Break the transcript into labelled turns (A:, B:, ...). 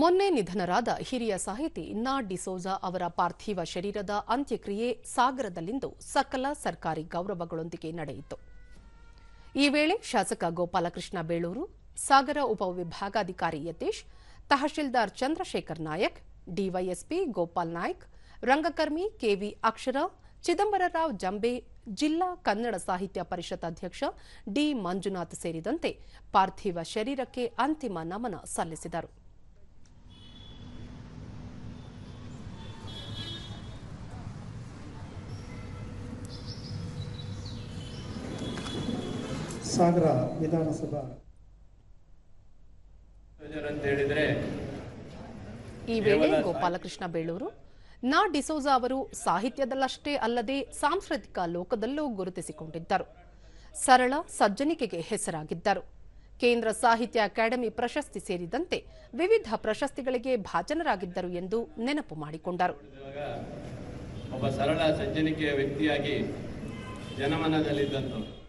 A: ಮೊನ್ನೆ ನಿಧನರಾದ ಹಿರಿಯ ಸಾಹಿತಿ ನಾ ಡಿಸೋಜಾ ಅವರ ಪಾರ್ಥಿವ ಶರೀರದ ಅಂತ್ಯಕ್ರಿಯೆ ಸಾಗರದಲ್ಲಿಂದು ಸಕಲ ಸರ್ಕಾರಿ ಗೌರವಗಳೊಂದಿಗೆ ನಡೆಯಿತು. ಈ ವೇಳೆ ಶಾಸಕ ಗೋಪಾಲಕೃಷ್ಣ ಬೇಳೂರು, ಸಾಗರ ಉಪವಿಭಾಗಾಧಿಕಾರಿ ಯತೀಶ್, ತಹಶೀಲ್ದಾರ್ ಚಂದ್ರಶೇಖರ್ ನಾಯಕ್, ಡಿವೈಎಸ್ಪಿ ಗೋಪಾಲ್ ನಾಯ್ಕ್, ರಂಗಕರ್ಮಿ ಕೆವಿ ಅಕ್ಷರ, ಚಿದಂಬರರಾವ್ ಜಂಬೆ, ಜಿಲ್ಲಾ ಕನ್ನಡ ಸಾಹಿತ್ಯ ಪರಿಷತ್ ಅಧ್ಯಕ್ಷ ಡಿ ಮಂಜುನಾಥ್ ಸೇರಿದಂತೆ ಪಾರ್ಥಿವ ಶರೀರಕ್ಕೆ ಅಂತಿಮ ನಮನ ಸಲ್ಲಿಸಿದರು.
B: ಸಾಗರ ವಿಧಾನಸಭಾ.
A: ಈ ವೇಳೆ ಗೋಪಾಲಕೃಷ್ಣ ಬೇಳೂರು ನಾ ಡಿಸೋಜಾ ಅವರು ಸಾಹಿತ್ಯದಲ್ಲಷ್ಟೇ ಅಲ್ಲದೆ ಸಾಂಸ್ಕೃತಿಕ ಲೋಕದಲ್ಲೂ ಗುರುತಿಸಿಕೊಂಡಿದ್ದರು. ಸರಳ ಸಜ್ಜನಿಕೆಗೆ ಹೆಸರಾಗಿದ್ದರು. ಕೇಂದ್ರ ಸಾಹಿತ್ಯ ಅಕಾಡೆಮಿ ಪ್ರಶಸ್ತಿ ಸೇರಿದಂತೆ ವಿವಿಧ ಪ್ರಶಸ್ತಿಗಳಿಗೆ ಭಾಜನರಾಗಿದ್ದರು ಎಂದು ನೆನಪು ಮಾಡಿಕೊಂಡರು.
C: ಒಬ್ಬ ಸರಳ ಸಜ್ಜನಿಕೆಯ ವ್ಯಕ್ತಿಯಾಗಿ ಜನಮನದಲ್ಲಿದ್ದಂಥವ್ರು.